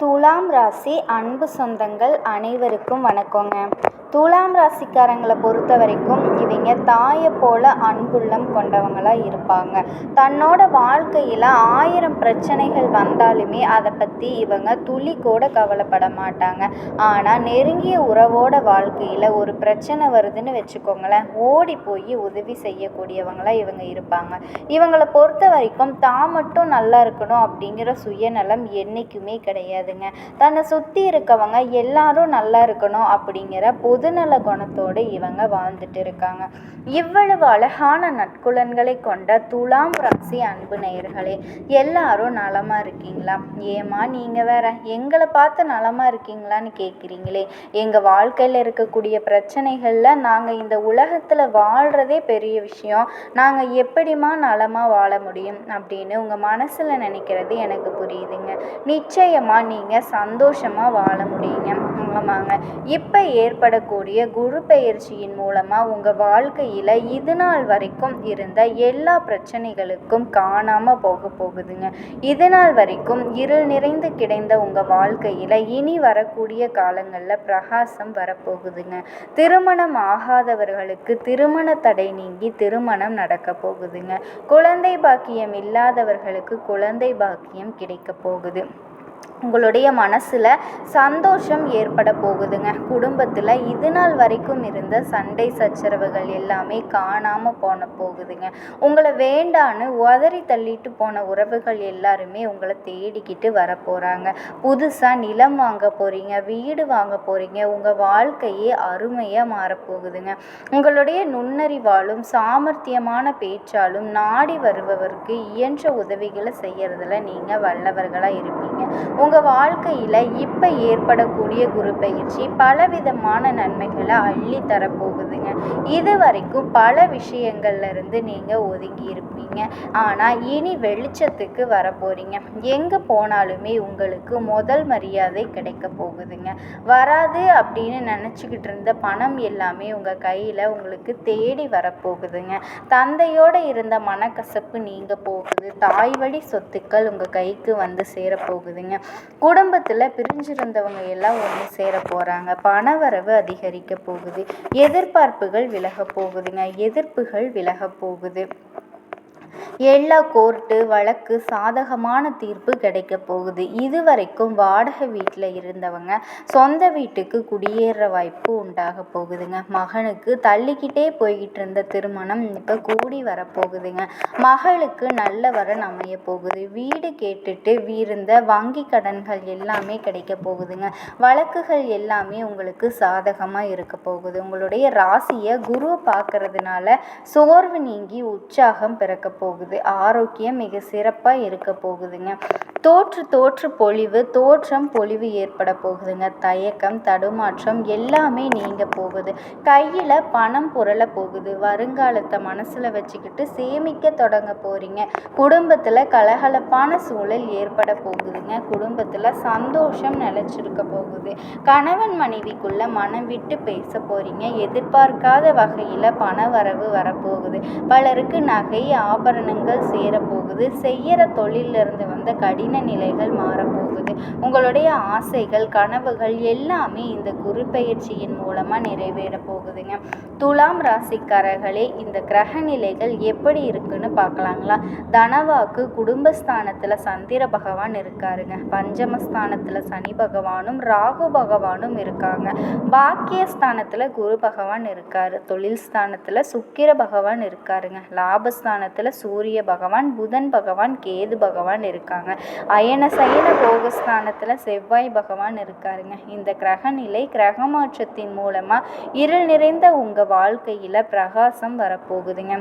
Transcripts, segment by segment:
துலாம் ராசி அன்பு சொந்தங்கள் அனைவருக்கும் வணக்கங்க. துலாம் ராசிக்காரங்களை பொறுத்த வரைக்கும் இவங்க தாயை போல் அன்புள்ளம் கொண்டவங்களாக இருப்பாங்க. தன்னோட வாழ்க்கையில் ஆயிரம் பிரச்சனைகள் வந்தாலுமே அதை பற்றி இவங்க துளி கூட கவலைப்பட மாட்டாங்க. ஆனால் நெருங்கிய உறவோட வாழ்க்கையில் ஒரு பிரச்சனை வருதுன்னு வச்சுக்கோங்களேன் ஓடி போய் உதவி செய்யக்கூடியவங்களாக இவங்க இருப்பாங்க. இவங்களை பொறுத்த வரைக்கும் தான் மட்டும் நல்லா இருக்கணும் அப்படிங்கிற சுயநலம் என்றைக்குமே கிடையாதுங்க. தன்னை சுற்றி இருக்கவங்க எல்லாரும் நல்லா இருக்கணும் அப்படிங்கிற பொதுநல குணத்தோடு இவங்க வாழ்ந்துட்டு இருக்காங்க இவ்வளவு அழகான நற்குலன்களை கொண்ட துலாம் ராசி அன்பு நேயர்களே எல்லாரும் நலமா இருக்கீங்களா? ஏமா நீங்கள் வேற எங்களை பார்த்து நலமா இருக்கீங்களான்னு கேட்குறீங்களே எங்கள் வாழ்க்கையில் இருக்கக்கூடிய பிரச்சனைகளில் நாங்கள் இந்த உலகத்தில் வாழ்கிறதே பெரிய விஷயம். நாங்கள் எப்படிம்மா நலமாக வாழ முடியும் அப்படின்னு உங்கள் மனசில் நினைக்கிறது எனக்கு புரியுதுங்க. நிச்சயமாக நீங்கள் சந்தோஷமாக வாழ முடியுங்க. ஆமாங்க இப்போ ஏற்படக்கூடிய குரு பயிற்சியின் மூலமாக உங்கள் வாழ்க்கையில் இது நாள் வரைக்கும் இருந்த எல்லா பிரச்சனைகளுக்கும் காணாமல் போக போகுதுங்க. இது நாள் வரைக்கும் இருள் நிறைந்து கிடைந்த உங்கள் வாழ்க்கையில் இனி வரக்கூடிய காலங்களில் பிரகாசம் வரப்போகுதுங்க. திருமணம் ஆகாதவர்களுக்கு திருமண தடை நீங்கி திருமணம் நடக்க போகுதுங்க. குழந்தை பாக்கியம் இல்லாதவர்களுக்கு குழந்தை பாக்கியம் கிடைக்க போகுது. உங்களுடைய மனசில் சந்தோஷம் ஏற்பட போகுதுங்க. குடும்பத்தில் இது நாள் வரைக்கும் இருந்த சண்டை சச்சரவுகள் எல்லாமே காணாமல் போன போகுதுங்க. உங்களை வேண்டான்னு உதறி தள்ளிட்டு போன உறவுகள் எல்லாருமே உங்களை தேடிக்கிட்டு வர போகிறாங்க புதுசாக நிலம் வாங்க போகிறீங்க வீடு வாங்க போகிறீங்க உங்கள் வாழ்க்கையே அருமையாக மாறப்போகுதுங்க உங்களுடைய நுண்ணறிவாலும் சாமர்த்தியமான பேச்சாலும் நாடி வருபவருக்கு இயன்ற உதவிகளை செய்கிறதுல நீங்கள் வல்லவர்களாக இருப்பீங்க. உங்கள் வாழ்க்கையில் இப்போ ஏற்படக்கூடிய குரு பயிற்சி பலவிதமான நன்மைகளை அள்ளி தரப்போகுதுங்க இது வரைக்கும் பல விஷயங்கள்ல இருந்து நீங்கள் ஒதுங்கி இருப்பீங்க ஆனால் இனி வெளிச்சத்துக்கு வர போகிறீங்க எங்கே போனாலுமே உங்களுக்கு முதல் மரியாதை கிடைக்க போகுதுங்க. வராது அப்படின்னு நினச்சிக்கிட்டு இருந்த பணம் எல்லாமே உங்கள் கையில் உங்களுக்கு தேடி வரப்போகுதுங்க. தந்தையோடு இருந்த மனக்கசப்பு நீங்க போகுது. தாய் வழி சொத்துக்கள் உங்கள் கைக்கு வந்து சேரப்போகுதுங்க. குடும்பத்தில் பிரிஞ்சிருந்தவங்க எல்லாம் ஒன்று சேர போகிறாங்க பணவரவு அதிகரிக்க போகுது. எதிர்பார்ப்பு எதிர்பார்ப்புகள் விலகப் போகுதுங்க. எதிர்ப்புகள் விலகப் போகுது. எல்லா கோர்ட்டு வழக்கு சாதகமான தீர்ப்பு கிடைக்க போகுது. இதுவரைக்கும் வாடகை வீட்டில் இருந்தவங்க சொந்த வீட்டுக்கு குடியேற வாய்ப்பு உண்டாக போகுதுங்க. மகனுக்கு தள்ளிக்கிட்டே போய்கிட்டு இருந்த திருமணம் இப்போ கூடி வரப்போகுதுங்க மகளுக்கு நல்ல வரன் அமைய போகுது. வீடு கேட்டுட்டு வீருந்த வங்கி கடன்கள் எல்லாமே கிடைக்க போகுதுங்க. வழக்குகள் எல்லாமே உங்களுக்கு சாதகமாக இருக்க போகுது. உங்களுடைய ராசியை குரு பார்க்கறதுனால சோர்வு நீங்கி உற்சாகம் பிறக்க போகுது ஆரோக்கியம் மிக சிறப்பாக இருக்க போகுதுங்க. தோற்று தோற்று பொழிவு தோற்றம் பொழிவு ஏற்பட போகுதுங்க. தயக்கம் தடுமாற்றம் எல்லாமே நீங்க போகுது. கையில் பணம் புரள போகுது. வருங்காலத்தை மனசில் வச்சுக்கிட்டு சேமிக்க தொடங்க போறீங்க. குடும்பத்தில் கலகலப்பான சூழல் ஏற்பட போகுதுங்க. குடும்பத்தில் சந்தோஷம் நிலச்சிருக்க போகுது. கணவன் மனைவிக்குள்ள மனம் விட்டு பேச போறீங்க. எதிர்பார்க்காத வகையில் பண வரவு வரப்போகுது. பலருக்கு நகை ஆபரணங்கள் சேரப்போகுது. செய்யற தொழிலிருந்து வந்த கடின நிலைகள் மாறப்போகுது? உங்களுடைய ஆசைகள் கனவுகள் எல்லாமே இந்த குரு பயிற்சியின் மூலமாக நிறைவேற போகுதுங்க. துலாம் ராசிக்காரர்களே இந்த கிரக நிலைகள் எப்படி இருக்குன்னு பார்க்கலாங்களா? தனவாக்கு குடும்பஸ்தானத்தில் சந்திர பகவான் இருக்காருங்க. பஞ்சமஸ்தானத்தில் சனி பகவானும் ராகு பகவானும் இருக்காங்க. பாக்கியஸ்தானத்தில் குரு பகவான் இருக்காரு. தொழில் ஸ்தானத்தில் சுக்கிர பகவான் இருக்காருங்க. லாபஸ்தானத்தில் சூரிய பகவான் புதன் பகவான் கேது பகவான் இருக்காங்க. அயன சயன போகஸ்தானத்தில் செவ்வாய் பகவான் இருக்காருங்க. இந்த கிரக நிலை கிரக மாற்றத்தின் மூலமாக இருள் நிறைந்த உங்கள் வாழ்க்கையில் பிரகாசம் வரப்போகுதுங்க.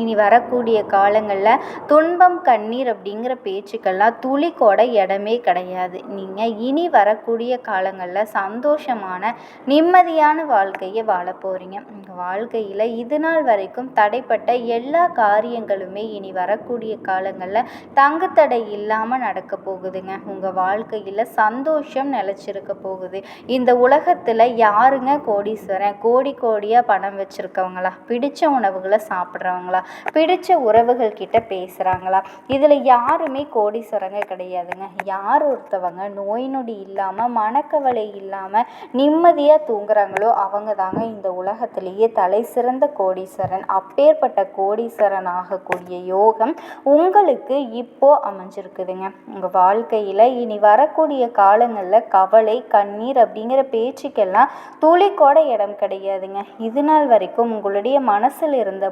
இனி வரக்கூடிய காலங்களில் துன்பம் கண்ணீர் அப்படிங்கிற பேச்சுக்கெல்லாம் துளி கூட இடமே கிடையாது. நீங்கள் இனி வரக்கூடிய காலங்களில் சந்தோஷமான நிம்மதியான வாழ்க்கையை வாழ போகிறீங்க உங்கள் வாழ்க்கையில் இது நாள் வரைக்கும் தடைப்பட்ட எல்லா காரியங்களுமே இனி வரக்கூடிய காலங்களில் தங்குத்தடை இல்லாமல் நடக்க போகுதுங்க. உங்கள் வாழ்க்கையில் சந்தோஷம் நிலச்சிருக்க போகுது. இந்த உலகத்தில் யாருங்க கோடீஸ்வரன்? கோடி கோடியாக பணம் வச்சுருக்கவங்களா? பிடிச்ச உணவுகளை சாப்பிட்றவங்களா? பிடிச்ச உறவுகள் கிட்ட பேசுகிறாங்களா இதில் யாருமே கோடீஸ்வரங்க கிடையாதுங்க. யார் ஒருத்தவங்க நோய் நொடி இல்லாமல் மனக்கவலை இல்லாமல் நிம்மதியாக தூங்குறாங்களோ அவங்க தாங்க இந்த உலகத்திலேயே தலை சிறந்த கோடீஸ்வரன். அப்பேற்பட்ட கோடீஸ்வரன் ஆகக்கூடிய யோகம் உங்களுக்கு இப்போ அமைஞ்சிருக்குதுங்க. உங்கள் வாழ்க்கையில் இனி வரக்கூடிய காலங்களில் கவலை கண்ணீர் அப்படிங்கிற பேச்சுக்கெல்லாம் துளி கூட இடம் கிடையாதுங்க. இது நாள் வரைக்கும் உங்களுடைய மனசில் இருந்த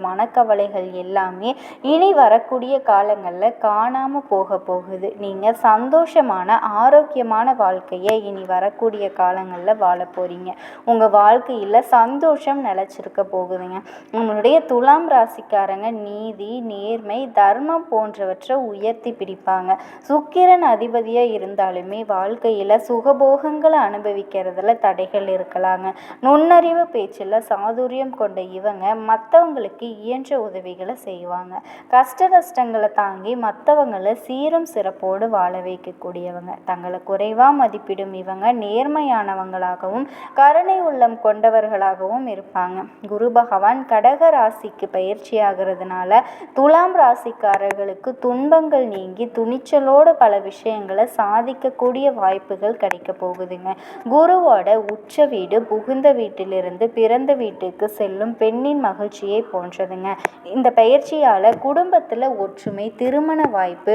மனக்கவலைகள் எல்லாமே இனி வரக்கூடிய காலங்களில் காணாமல் போக போகுது. நீங்கள் சந்தோஷமான ஆரோக்கியமான வாழ்க்கையை இனி வரக்கூடிய காலங்களில் வாழ போகிறீங்க உங்கள் வாழ்க்கையில் சந்தோஷம் நிலச்சிருக்க போகுதுங்க. உங்களுடைய துலாம் ராசிக்காரங்க நீதி நேர்மை தர்மம் போன்றவற்றை உயர்த்தி பிடிப்பாங்க. சுக்கிரன் அதிபதியாக இருந்தாலுமே வாழ்க்கையில் சுகபோகங்களை அனுபவிக்கிறதுல தடைகள் இருக்கலாங்க. நுண்ணறிவு பேச்சில் சாதுரியம் கொண்ட இவங்க மற்றவங்களுக்கு இயன்ற உதவி உதவிகளை செய்வாங்க. கஷ்ட நஷ்டங்களை தாங்கி மற்றவங்களை சீரும் சிறப்போடு வாழ வைக்கக்கூடியவங்க. தங்களை குறைவாக மதிப்பிடும் இவங்க நேர்மையானவங்களாகவும் கருணை உள்ளம் கொண்டவர்களாகவும் இருப்பாங்க. குரு பகவான் கடக ராசிக்கு பயிற்சி ஆகிறதுனால துலாம் ராசிக்காரர்களுக்கு துன்பங்கள் நீங்கி துணிச்சலோடு பல விஷயங்களை சாதிக்கக்கூடிய வாய்ப்புகள் கிடைக்க போகுதுங்க. குருவோட உச்ச வீடு புகுந்த வீட்டிலிருந்து பிறந்த வீட்டுக்கு செல்லும் பெண்ணின் மகிழ்ச்சியை போன்றதுங்க. இந்த பயிற்சியால் குடும்பத்தில் ஒற்றுமை திருமண வாய்ப்பு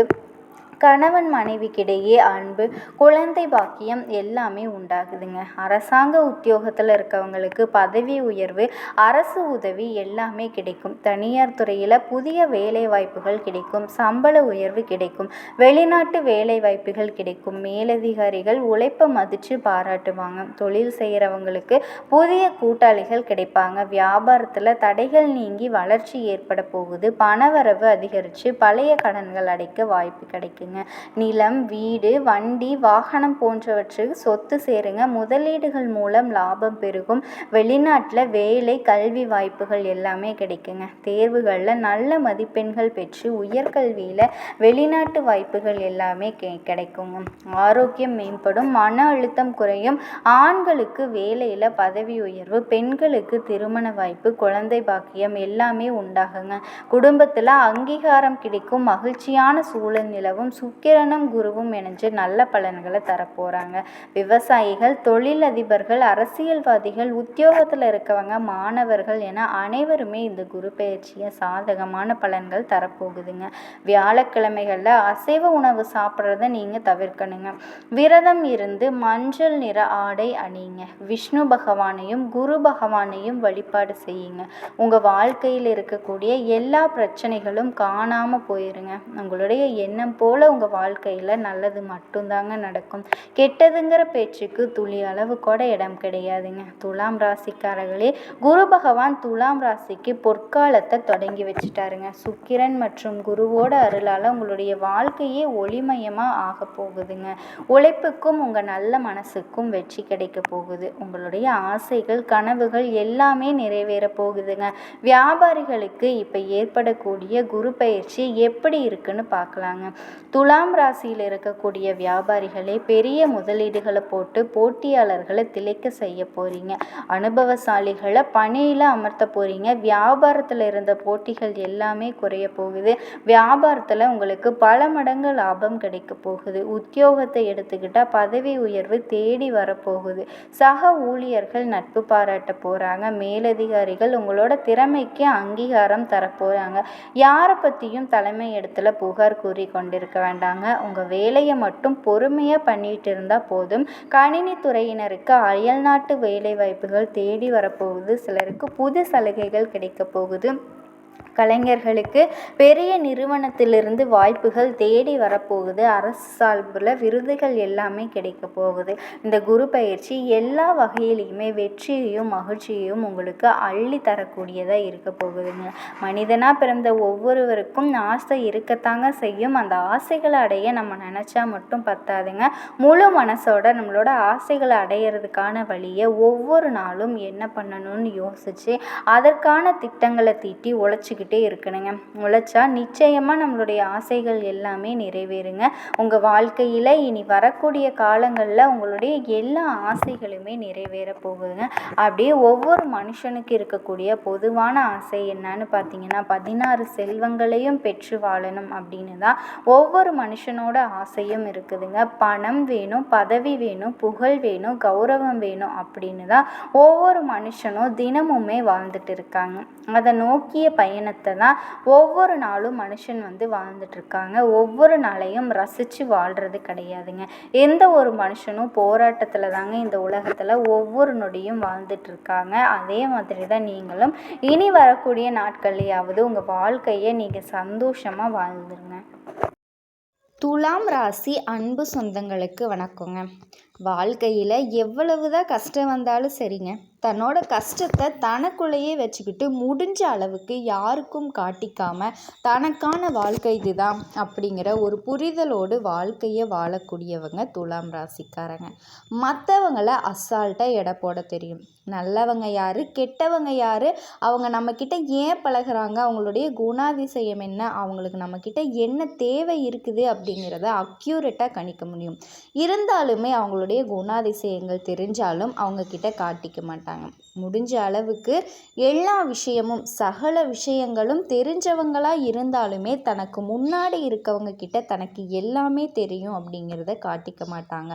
கணவன் மனைவிக்கிடையே அன்பு குழந்தை பாக்கியம் எல்லாமே உண்டாகுதுங்க. அரசாங்க உத்தியோகத்தில் இருக்கவங்களுக்கு பதவி உயர்வு அரசு உதவி எல்லாமே கிடைக்கும். தனியார் துறையில் புதிய வேலை வாய்ப்புகள் கிடைக்கும் சம்பள உயர்வு கிடைக்கும் வெளிநாட்டு வேலை வாய்ப்புகள் கிடைக்கும். மேலதிகாரிகள் உழைப்பை மதித்து பாராட்டுவாங்க. தொழில் செய்கிறவங்களுக்கு புதிய கூட்டாளிகள் கிடைப்பாங்க. வியாபாரத்தில் தடைகள் நீங்கி வளர்ச்சி ஏற்பட போகுது. பணவரவு அதிகரித்து பழைய கடன்கள் அடைக்க வாய்ப்பு கிடைக்கும் கிடைக்குங்க நிலம் வீடு வண்டி வாகனம் போன்றவற்றுக்கு சொத்து சேருங்க. முதலீடுகள் மூலம் லாபம் பெருகும். வெளிநாட்டில் வேலை கல்வி வாய்ப்புகள் எல்லாமே கிடைக்குங்க. தேர்வுகளில் நல்ல மதிப்பெண்கள் பெற்று உயர்கல்வியில் வெளிநாட்டு வாய்ப்புகள் எல்லாமே கெ கிடைக்குங்க. ஆரோக்கியம் மேம்படும் மன அழுத்தம் குறையும். ஆண்களுக்கு வேலையில் பதவி உயர்வு பெண்களுக்கு திருமண வாய்ப்பு குழந்தை பாக்கியம் எல்லாமே உண்டாகுங்க. குடும்பத்தில் அங்கீகாரம் கிடைக்கும் மகிழ்ச்சியான சூழல் நிலவும் சுக்கிரனும் குருவும் இணைஞ்சு நல்ல பலன்களை தரப்போகிறாங்க விவசாயிகள் தொழிலதிபர்கள் அரசியல்வாதிகள் உத்தியோகத்தில் இருக்கவங்க மாணவர்கள் என அனைவருமே இந்த குரு பயிற்சியை சாதகமான பலன்கள் தரப்போகுதுங்க. வியாழக்கிழமைகளில் அசைவ உணவு சாப்பிட்றத நீங்கள் தவிர்க்கணுங்க. விரதம் இருந்து மஞ்சள் நிற ஆடை அணியுங்க. விஷ்ணு பகவானையும் குரு பகவானையும் வழிபாடு செய்யுங்க. உங்கள் வாழ்க்கையில் இருக்கக்கூடிய எல்லா பிரச்சனைகளும் காணாமல் போயிருங்க. உங்களுடைய எண்ணம் போல் உங்கள் வாழ்க்கையில் நல்லது மட்டும்தாங்க நடக்கும். கெட்டதுங்கிற பேச்சுக்கு துளி அளவு கூட இடம் கிடையாதுங்க. துலாம் ராசிக்காரர்களே குரு பகவான் துலாம் ராசிக்கு பொற்காலத்தை தொடங்கி வச்சுட்டாருங்க. சுக்கிரன் மற்றும் குருவோட அருளால் உங்களுடைய வாழ்க்கையே ஒளிமயமாக ஆக போகுதுங்க. உழைப்புக்கும் உங்கள் நல்ல மனசுக்கும் வெற்றி கிடைக்க போகுது. உங்களுடைய ஆசைகள் கனவுகள் எல்லாமே நிறைவேற போகுதுங்க. வியாபாரிகளுக்கு இப்போ ஏற்படக்கூடிய குரு பயிற்சி எப்படி இருக்குன்னு பார்க்கலாங்க. துலாம் ராசியில் இருக்கக்கூடிய வியாபாரிகளே பெரிய முதலீடுகளை போட்டு போட்டியாளர்களை திளைக்க செய்ய போகிறீங்க அனுபவசாலிகளை பணியில் அமர்த்த போகிறீங்க வியாபாரத்தில் இருந்த போட்டிகள் எல்லாமே குறைய போகுது. வியாபாரத்தில் உங்களுக்கு பல மடங்கு லாபம் கிடைக்க போகுது. உத்தியோகத்தை எடுத்துக்கிட்டால் பதவி உயர்வு தேடி வரப்போகுது. சக ஊழியர்கள் நட்பு பாராட்ட போகிறாங்க மேலதிகாரிகள் உங்களோட திறமைக்கு அங்கீகாரம் தரப்போகிறாங்க யாரை பற்றியும் தலைமை இடத்துல புகார் கூறி கொண்டிருக்க வேண்டாங்க. உங்கள் வேலையை மட்டும் பொறுமையாக பண்ணிகிட்டு இருந்தால் போதும். கணினி துறையினருக்கு அயல்நாட்டு வேலை வாய்ப்புகள் தேடி வரப்போகுது. சிலருக்கு புது சலுகைகள் கிடைக்க போகுது. கலைஞர்களுக்கு பெரிய நிறுவனத்திலிருந்து வாய்ப்புகள் தேடி வரப்போகுது. அரசு சார்பில் விருதுகள் எல்லாமே கிடைக்க போகுது. இந்த குரு பயிற்சி எல்லா வகையிலையுமே வெற்றியையும் மகிழ்ச்சியையும் உங்களுக்கு அள்ளி தரக்கூடியதாக இருக்க போகுதுங்க. மனிதனாக பிறந்த ஒவ்வொருவருக்கும் ஆசை இருக்கத்தாங்க செய்யும். அந்த ஆசைகளை அடைய நம்ம நினச்சா மட்டும் பத்தாதுங்க. முழு மனசோட நம்மளோட ஆசைகளை அடையிறதுக்கான வழியை ஒவ்வொரு நாளும் என்ன பண்ணணும்னு யோசித்து அதற்கான திட்டங்களை தீட்டி உழைச்சிக்கிட்டு உழைச்சிக்கிட்டே இருக்கணுங்க. உழைச்சா நிச்சயமாக நம்மளுடைய ஆசைகள் எல்லாமே நிறைவேறுங்க. உங்கள் வாழ்க்கையில் இனி வரக்கூடிய காலங்களில் உங்களுடைய எல்லா ஆசைகளுமே நிறைவேற போகுதுங்க. அப்படியே ஒவ்வொரு மனுஷனுக்கு இருக்கக்கூடிய பொதுவான ஆசை என்னன்னு பார்த்தீங்கன்னா பதினாறு செல்வங்களையும் பெற்று வாழணும் அப்படின்னு தான் ஒவ்வொரு மனுஷனோட ஆசையும் இருக்குதுங்க. பணம் வேணும் பதவி வேணும் புகழ் வேணும் கௌரவம் வேணும் அப்படின்னு தான் ஒவ்வொரு மனுஷனும் தினமுமே வாழ்ந்துட்டு இருக்காங்க. அதை நோக்கிய பயணத்தை தான் ஒவ்வொரு நாளும் மனுஷன் வந்து வாழ்ந்துட்டுருக்காங்க. ஒவ்வொரு நாளையும் ரசித்து வாழ்கிறது கிடையாதுங்க. எந்த ஒரு மனுஷனும் போராட்டத்தில் தாங்க இந்த உலகத்தில் ஒவ்வொரு நொடியும் வாழ்ந்துட்டுருக்காங்க. அதே மாதிரி தான் நீங்களும் இனி வரக்கூடிய நாட்கள்லையாவது உங்கள் வாழ்க்கையை நீங்கள் சந்தோஷமாக வாழ்ந்துருங்க. துலாம் ராசி அன்பு சொந்தங்களுக்கு வணக்கங்க. வாழ்க்கையில் எவ்வளவு தான் கஷ்டம் வந்தாலும் சரிங்க. தன்னோட கஷ்டத்தை தனக்குள்ளேயே வச்சுக்கிட்டு முடிஞ்ச அளவுக்கு யாருக்கும் காட்டிக்காம தனக்கான வாழ்க்கை இதுதான் அப்படிங்கிற ஒரு புரிதலோடு வாழ்க்கையை வாழக்கூடியவங்க துலாம் ராசிக்காரங்க. மற்றவங்கள அசால்ட்டாக எடை போட தெரியும். நல்லவங்க யார்? கெட்டவங்க யார்? அவங்க நம்மக்கிட்ட ஏன் பழகுறாங்க? அவங்களுடைய குணாதிசயம் என்ன? அவங்களுக்கு நம்மக்கிட்ட என்ன தேவை இருக்குது அப்படிங்கிறத அக்யூரேட்டாக கணிக்க முடியும். இருந்தாலுமே அவங்களுடைய குணாதிசயங்கள் தெரிஞ்சாலும் அவங்கக்கிட்ட காட்டிக்க மாட்டாங்க. முடிஞ்ச அளவுக்கு எல்லா விஷயமும் சகல விஷயங்களும் தெரிஞ்சவங்களாக இருந்தாலுமே தனக்கு முன்னாடி இருக்கவங்க கிட்ட தனக்கு எல்லாமே தெரியும் அப்படிங்கிறத காட்டிக்க மாட்டாங்க.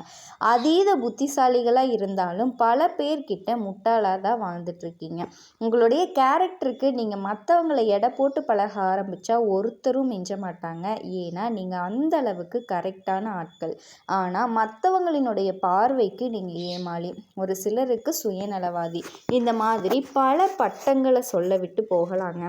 அதீத புத்திசாலிகளாக இருந்தாலும் பல பேர்கிட்ட முட்டாளாக தான் வாழ்ந்துட்டுருக்கீங்க. உங்களுடைய கேரக்டருக்கு நீங்கள் மற்றவங்களை எடை போட்டு பழக ஆரம்பித்தா ஒருத்தரும் மிஞ்ச மாட்டாங்க. ஏன்னா நீங்கள் அந்த அளவுக்கு கரெக்டான ஆட்கள். ஆனால் மற்றவங்களினுடைய பார்வைக்கு நீங்கள் ஏமாளி. ஒரு சிலருக்கு சுயநலவாதி. இந்த மாதிரி பல பட்டங்களை சொல்ல விட்டு போகலாங்க.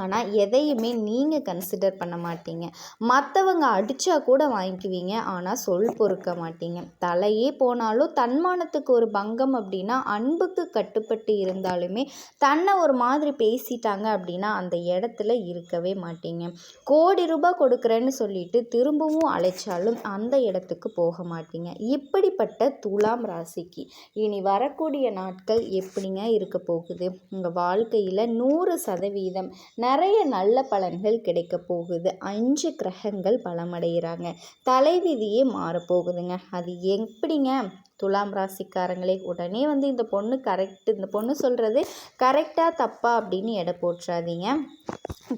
ஆனால் எதையுமே நீங்கள் கன்சிடர் பண்ண மாட்டீங்க. மற்றவங்க அடித்தா கூட வாங்கிக்குவீங்க. ஆனால் சொல் பொறுக்க மாட்டீங்க. தலையே போனாலும் தன்மானத்துக்கு ஒரு பங்கம் அப்படின்னா அன்புக்கு கட்டுப்பட்டு இருந்தாலுமே தன்னை ஒரு மாதிரி பேசிட்டாங்க அப்படின்னா அந்த இடத்துல இருக்கவே மாட்டீங்க. கோடி ரூபாய் கொடுக்குறேன்னு சொல்லிட்டு திரும்பவும் அழைச்சாலும் அந்த இடத்துக்கு போக மாட்டீங்க. இப்படிப்பட்ட துலாம் ராசிக்கு இனி வரக்கூடிய நாட்கள் எப்படிங்க இருக்க போகுது? உங்கள் வாழ்க்கையில் நூறு சதவீதம் நிறைய நல்ல பலன்கள் கிடைக்க போகுது. அஞ்சு கிரகங்கள் பலமடைகிறாங்க. தலைவிதியே மாறப்போகுதுங்க அது எப்படிங்க? துலாம் ராசிக்காரங்களே உடனே வந்து இந்த பொண்ணு கரெக்ட் இந்த பொண்ணு சொல்கிறது கரெக்டாக தப்பா அப்படின்னு எடை போட்டுறாதீங்க.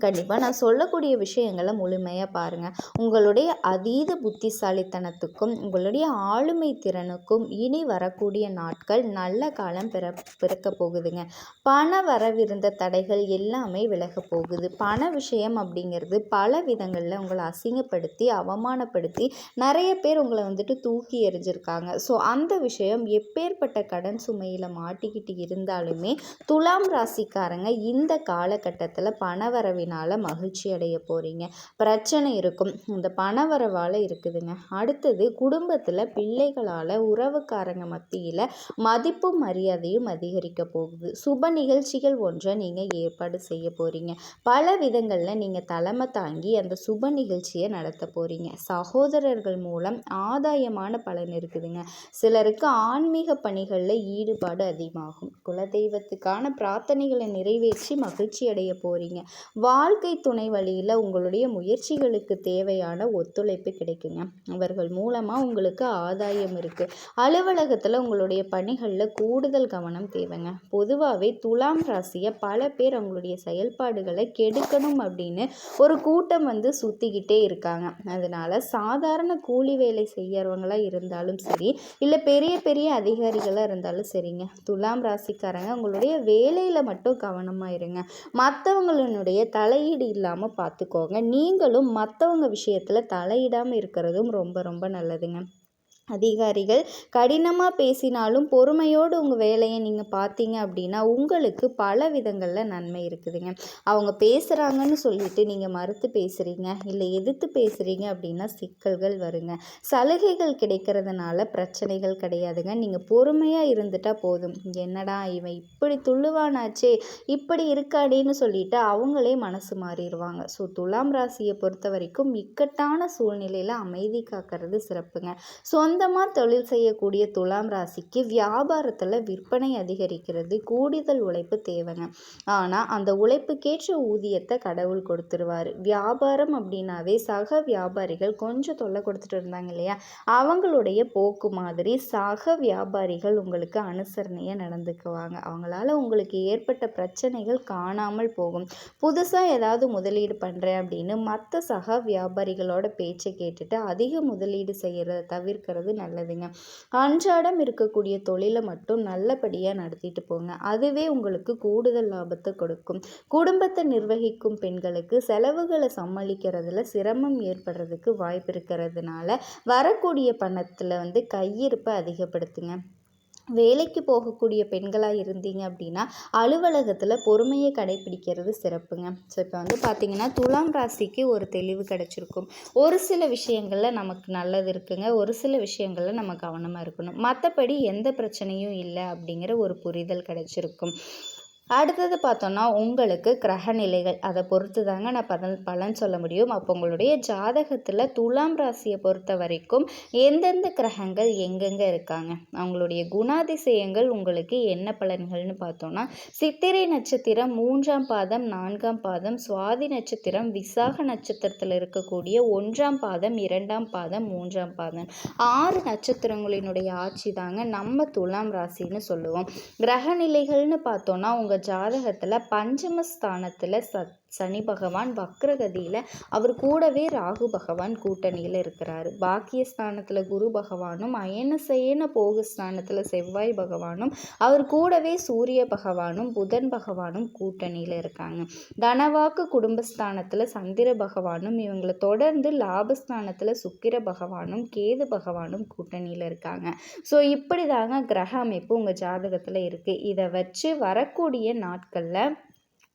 கண்டிப்பாக நான் சொல்லக்கூடிய விஷயங்களை முழுமையாக பாருங்கள் உங்களுடைய அதீத புத்திசாலித்தனத்துக்கும் உங்களுடைய ஆளுமை திறனுக்கும் இனி வரக்கூடிய நாட்கள் நல்ல காலம் பிற பிறக்க போகுதுங்க. பண வரவிருந்த தடைகள் எல்லாமே விலக போகுது. பண விஷயம் அப்படிங்கிறது பல விதங்களில் உங்களை அசிங்கப்படுத்தி அவமானப்படுத்தி நிறைய பேர் உங்களை வந்துட்டு தூக்கி எறிஞ்சிருக்காங்க. ஸோ அந்த அந்த விஷயம் எப்பேற்பட்ட கடன் சுமையில் மாட்டிக்கிட்டு இருந்தாலுமே துலாம் ராசிக்காரங்க இந்த காலகட்டத்தில் பணவரவினால் மகிழ்ச்சி அடைய போகிறீங்க பிரச்சனை இருக்கும். இந்த பணவரவால் இருக்குதுங்க. அடுத்தது குடும்பத்தில் பிள்ளைகளால் உறவுக்காரங்க மத்தியில் மதிப்பும் மரியாதையும் அதிகரிக்க போகுது. சுப நிகழ்ச்சிகள் ஒன்றை நீங்கள் ஏற்பாடு செய்ய போகிறீங்க பல விதங்களில் நீங்கள் தலைமை தாங்கி அந்த சுப நிகழ்ச்சியை நடத்த போகிறீங்க சகோதரர்கள் மூலம் ஆதாயமான பலன் இருக்குதுங்க. சில சிலருக்கு ஆன்மீக பணிகளில் ஈடுபாடு அதிகமாகும். குலதெய்வத்துக்கான பிரார்த்தனைகளை நிறைவேற்றி மகிழ்ச்சி அடைய போகிறீங்க வாழ்க்கை துணை வழியில் உங்களுடைய முயற்சிகளுக்கு தேவையான ஒத்துழைப்பு கிடைக்குங்க. அவர்கள் மூலமாக உங்களுக்கு ஆதாயம் இருக்குது அலுவலகத்தில் உங்களுடைய பணிகளில் கூடுதல் கவனம் தேவைங்க. பொதுவாகவே துலாம் ராசியை பல பேர் அவங்களுடைய செயல்பாடுகளை கெடுக்கணும் அப்படின்னு ஒரு கூட்டம் வந்து சுற்றிக்கிட்டே இருக்காங்க. அதனால் சாதாரண கூலி வேலை செய்கிறவங்களாக இருந்தாலும் சரி இல்லை பெரிய பெரிய அதிகாரிகளாக இருந்தாலும் சரிங்க. துலாம் ராசிக்காரங்க உங்களுடைய வேலையில் மட்டும் கவனமாக இருங்க. மற்றவங்களுடைய தலையீடு இல்லாமல் பார்த்துக்கோங்க நீங்களும் மற்றவங்க விஷயத்தில் தலையிடாமல் இருக்கிறதும் ரொம்ப ரொம்ப நல்லதுங்க. அதிகாரிகள் கடினமாக பேசினாலும் பொறுமையோடு உங்கள் வேலையை நீங்கள் பார்த்தீங்க அப்படின்னா உங்களுக்கு பல விதங்களில் நன்மை இருக்குதுங்க. அவங்க பேசுகிறாங்கன்னு சொல்லிட்டு நீங்கள் மறுத்து பேசுகிறீங்க இல்லை எதிர்த்து பேசுகிறீங்க அப்படின்னா சிக்கல்கள் வருங்க. சலுகைகள் கிடைக்கிறதுனால பிரச்சனைகள் கிடையாதுங்க. நீங்கள் பொறுமையாக இருந்துட்டால் போதும். என்னடா இவன் இப்படி துள்ளுவானாச்சே இப்படி இருக்காடேன்னு சொல்லிட்டு அவங்களே மனசு மாறிடுவாங்க. ஸோ துலாம் ராசியை பொறுத்த வரைக்கும் இக்கட்டான சூழ்நிலையில் அமைதி காக்கிறது சிறப்புங்க. சொந்த சொந்தமாக தொழில் செய்யக்கூடிய துலாம் ராசிக்கு வியாபாரத்தில் விற்பனை அதிகரிக்கிறது கூடுதல் உழைப்பு தேவைங்க. ஆனால் அந்த உழைப்புக்கேற்ற ஊதியத்தை கடவுள் கொடுத்துருவார். வியாபாரம் அப்படின்னாவே சக வியாபாரிகள் கொஞ்சம் தொல்லை கொடுத்துட்டு இருந்தாங்க இல்லையா? அவங்களுடைய போக்கு மாதிரி சக வியாபாரிகள் உங்களுக்கு அனுசரணையாக நடந்துக்குவாங்க. அவங்களால உங்களுக்கு ஏற்பட்ட பிரச்சனைகள் காணாமல் போகும். புதுசாக ஏதாவது முதலீடு பண்ணுறேன் அப்படின்னு மற்ற சக வியாபாரிகளோட பேச்சை கேட்டுட்டு அதிக முதலீடு செய்கிறத தவிர்க்கிறது நல்லதுங்க. அன்றாடம் இருக்கக்கூடிய தொழிலை மட்டும் நல்லபடியாக நடத்திட்டு போங்க. அதுவே உங்களுக்கு கூடுதல் லாபத்தை கொடுக்கும். குடும்பத்தை நிர்வகிக்கும் பெண்களுக்கு செலவுகளை சமாளிக்கிறதுல சிரமம் ஏற்படுறதுக்கு வாய்ப்பு இருக்கிறதுனால வரக்கூடிய பணத்தில் வந்து கையிருப்பை அதிகப்படுத்துங்க. வேலைக்கு போகக்கூடிய பெண்களாக இருந்தீங்க அப்படின்னா அலுவலகத்தில் பொறுமையை கடைப்பிடிக்கிறது சிறப்புங்க. ஸோ இப்போ வந்து பார்த்திங்கன்னா துலாம் ராசிக்கு ஒரு தெளிவு கிடச்சிருக்கும். ஒரு சில விஷயங்களில் நமக்கு நல்லது இருக்குங்க. ஒரு சில விஷயங்களில் நம்ம கவனமாக இருக்கணும். மற்றபடி எந்த பிரச்சனையும் இல்லை அப்படிங்கிற ஒரு புரிதல் கிடச்சிருக்கும். அடுத்தது பார்த்தோன்னா உங்களுக்கு கிரக நிலைகள் அதை பொறுத்து தாங்க நான் பலன் பலன் சொல்ல முடியும். அப்போ உங்களுடைய ஜாதகத்தில் துலாம் ராசியை பொறுத்த வரைக்கும் எந்தெந்த கிரகங்கள் எங்கெங்கே இருக்காங்க? அவங்களுடைய குணாதிசயங்கள் உங்களுக்கு என்ன பலன்கள்னு பார்த்தோன்னா சித்திரை நட்சத்திரம் மூன்றாம் பாதம் நான்காம் பாதம் சுவாதி நட்சத்திரம் விசாக நட்சத்திரத்தில் இருக்கக்கூடிய ஒன்றாம் பாதம் இரண்டாம் பாதம் மூன்றாம் பாதம். ஆறு நட்சத்திரங்களினுடைய ஆட்சி தாங்க நம்ம துலாம் ராசின்னு சொல்லுவோம். கிரக நிலைகள்னு பார்த்தோன்னா உங்கள் உங்கள் ஜாதகத்தில் பஞ்சமஸ்தானத்தில் சத் சனி பகவான் வக்ரகதியில் அவர் கூடவே ராகு பகவான் கூட்டணியில் இருக்கிறாரு. பாக்கியஸ்தானத்தில் குரு பகவானும் அயன சேன போகஸ்தானத்தில் செவ்வாய் பகவானும் அவர் கூடவே சூரிய பகவானும் புதன் பகவானும் கூட்டணியில் இருக்காங்க. தனவாக்கு குடும்பஸ்தானத்தில் சந்திர பகவானும் இவங்களை தொடர்ந்து லாபஸ்தானத்தில் சுக்கிர பகவானும் கேது பகவானும் கூட்டணியில் இருக்காங்க. ஸோ இப்படி தாங்க கிரக அமைப்பு உங்கள் ஜாதகத்தில் இருக்குது இதை வச்சு வரக்கூடிய நாட்களில்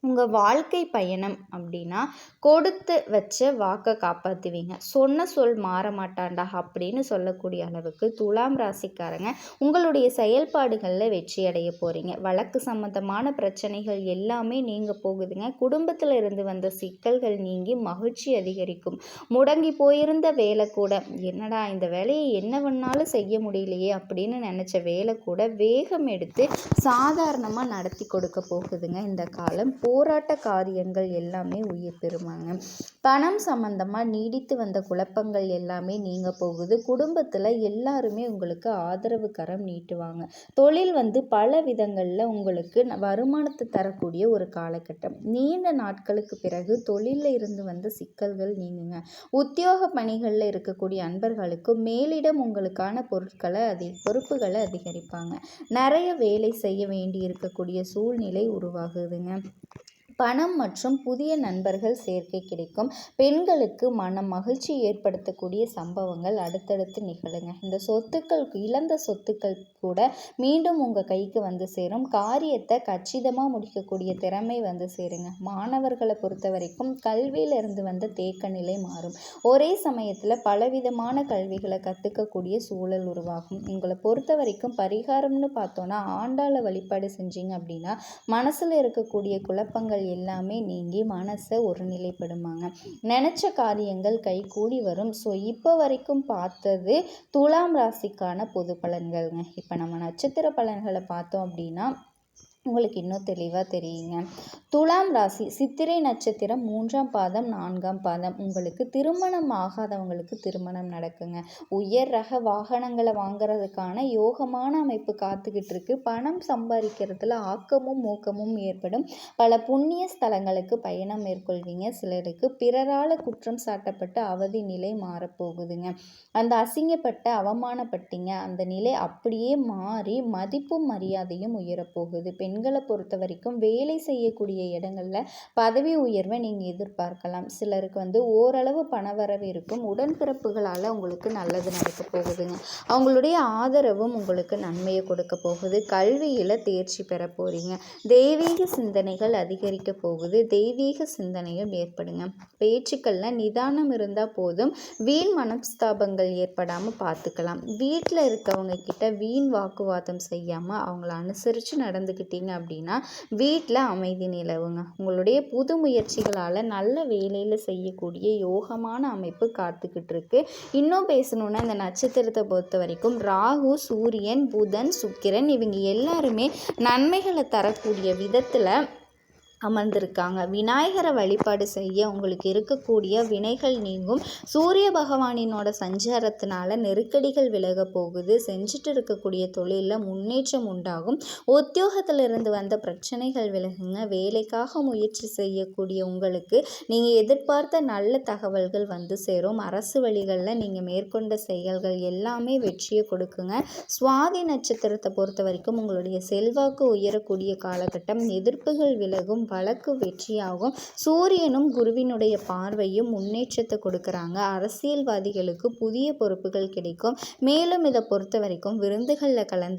உங்கள் வாழ்க்கை பயணம் அப்படின்னா கொடுத்து வச்ச வாக்கை காப்பாற்றுவீங்க சொன்ன சொல் மாற மாட்டாண்டா அப்படின்னு சொல்லக்கூடிய அளவுக்கு துலாம் ராசிக்காரங்க உங்களுடைய செயல்பாடுகளில் வெற்றி அடைய போகிறீங்க வழக்கு சம்மந்தமான பிரச்சனைகள் எல்லாமே நீங்கள் போகுதுங்க. குடும்பத்தில் இருந்து வந்த சிக்கல்கள் நீங்கி மகிழ்ச்சி அதிகரிக்கும். முடங்கி போயிருந்த வேலை கூட என்னடா இந்த வேலையை என்ன வேணாலும் செய்ய முடியலையே அப்படின்னு நினச்ச வேலை கூட வேகம் எடுத்து சாதாரணமாக நடத்தி கொடுக்க போகுதுங்க இந்த காலம். போராட்ட காரியங்கள் எல்லாமே உயிர் பெறுவாங்க பணம் சம்பந்தமாக நீடித்து வந்த குழப்பங்கள் எல்லாமே நீங்க போகுது. குடும்பத்தில் எல்லாருமே உங்களுக்கு ஆதரவு கரம் நீட்டுவாங்க. தொழில் வந்து பல விதங்களில் உங்களுக்கு வருமானத்தை தரக்கூடிய ஒரு காலகட்டம். நீண்ட நாட்களுக்கு பிறகு தொழிலில் இருந்து வந்த சிக்கல்கள் நீங்குங்க. உத்தியோக பணிகளில் இருக்கக்கூடிய அன்பர்களுக்கு மேலிடம் உங்களுக்கான பொருட்களை அதி பொறுப்புகளை அதிகரிப்பாங்க. நிறைய வேலை செய்ய வேண்டி இருக்கக்கூடிய சூழ்நிலை உருவாகுதுங்க. பணம் மற்றும் புதிய நண்பர்கள் சேர்க்கை கிடைக்கும். பெண்களுக்கு மன மகிழ்ச்சி ஏற்படுத்தக்கூடிய சம்பவங்கள் அடுத்தடுத்து நிகழுங்க. இந்த சொத்துக்கள் இழந்த சொத்துக்கள் கூட மீண்டும் உங்கள் கைக்கு வந்து சேரும். காரியத்தை கச்சிதமாக முடிக்கக்கூடிய திறமை வந்து சேருங்க. மாணவர்களை பொறுத்த வரைக்கும் கல்வியிலிருந்து வந்த தேக்க நிலை மாறும். ஒரே சமயத்தில் பலவிதமான கல்விகளை கற்றுக்கக்கூடிய சூழல் உருவாகும். உங்களை பொறுத்த வரைக்கும் பரிகாரம்னு பார்த்தோன்னா ஆண்டாள வழிபாடு செஞ்சீங்க அப்படின்னா மனசில் இருக்கக்கூடிய குழப்பங்கள் எல்லாமே நீங்கி மனசை ஒருநிலைப்படுமாங்க. நினச்ச காரியங்கள் கை கூடி வரும். ஸோ இப்போ வரைக்கும் பார்த்தது துலாம் ராசிக்கான பொது பலன்கள்ங்க. இப்போ நம்ம நட்சத்திர பலன்களை பார்த்தோம் அப்படின்னா உங்களுக்கு இன்னும் தெளிவாக தெரியுங்க. துலாம் ராசி சித்திரை நட்சத்திரம் மூன்றாம் பாதம் நான்காம் பாதம். உங்களுக்கு திருமணம் ஆகாதவங்களுக்கு திருமணம் நடக்குங்க. உயர் ரக வாகனங்களை வாங்குறதுக்கான யோகமான அமைப்பு காத்துக்கிட்டு இருக்கு. பணம் சம்பாதிக்கிறதுல ஆக்கமும் ஊக்கமும் ஏற்படும். பல புண்ணிய ஸ்தலங்களுக்கு பயணம் மேற்கொள்வீங்க. சிலருக்கு பிறரால் குற்றம் சாட்டப்பட்டு அவதி நிலை மாறப்போகுதுங்க. அந்த அசிங்கப்பட்ட அவமானப்பட்டீங்க. அந்த நிலை அப்படியே மாறி மதிப்பும் மரியாதையும் உயரப்போகுது. பெண்களை பொறுத்த வரைக்கும் வேலை செய்யக்கூடிய இடங்களில் பதவி உயர்வை நீங்கள் எதிர்பார்க்கலாம். சிலருக்கு வந்து ஓரளவு பணவரவு இருக்கும். உடன்பிறப்புகளால் உங்களுக்கு நல்லது நடக்க போகுதுங்க. அவங்களுடைய ஆதரவும் உங்களுக்கு நன்மையை கொடுக்க போகுது. கல்வியில் தேர்ச்சி பெற போகிறீங்க தெய்வீக சிந்தனைகள் அதிகரிக்க போகுது. தெய்வீக சிந்தனையும் ஏற்படுங்க. பேச்சுக்களில் நிதானம் இருந்தால் போதும். வீண் மனஸ்தாபங்கள் ஏற்படாமல் பார்த்துக்கலாம் வீட்டில் இருக்கவங்க கிட்ட வீண் வாக்குவாதம் செய்யாமல் அவங்கள அனுசரித்து நடந்துக்கிட்டே பார்த்தீங்க அப்படின்னா வீட்டில் அமைதி நிலவுங்க. உங்களுடைய புது முயற்சிகளால் நல்ல வேலையில் செய்யக்கூடிய யோகமான அமைப்பு காத்துக்கிட்டு இருக்கு இன்னும் பேசணுன்னா இந்த நட்சத்திரத்தை பொறுத்த வரைக்கும் ராகு சூரியன் புதன் சுக்கிரன் இவங்க எல்லாருமே நன்மைகளை தரக்கூடிய விதத்தில் அமர்ந்திருக்காங்க. விநாயகரை வழிபாடு செய்ய உங்களுக்கு இருக்கக்கூடிய வினைகள் நீங்கும். சூரிய பகவானினோட சஞ்சாரத்தினால நெருக்கடிகள் விலக போகுது. செஞ்சுட்டு இருக்கக்கூடிய தொழிலில் முன்னேற்றம் உண்டாகும். உத்தியோகத்திலிருந்து வந்த பிரச்சனைகள் விலகுங்க. வேலைக்காக முயற்சி செய்யக்கூடிய உங்களுக்கு நீங்கள் எதிர்பார்த்த நல்ல தகவல்கள் வந்து சேரும். அரசு வழிகளில் நீங்கள் மேற்கொண்ட செயல்கள் எல்லாமே வெற்றியை கொடுக்குங்க. சுவாதி நட்சத்திரத்தை பொறுத்த வரைக்கும் உங்களுடைய செல்வாக்கு உயரக்கூடிய காலகட்டம். எதிர்ப்புகள் விலகும். வழக்கு வெற்றியாகும். சூரியனும் குருவினுடைய பார்வையும் முன்னேற்றத்தை கொடுக்குறாங்க. அரசியல்வாதிகளுக்கு புதிய பொறுப்புகள் கிடைக்கும். மேலும் இதை பொறுத்த வரைக்கும் விருந்துகளில் கலந்து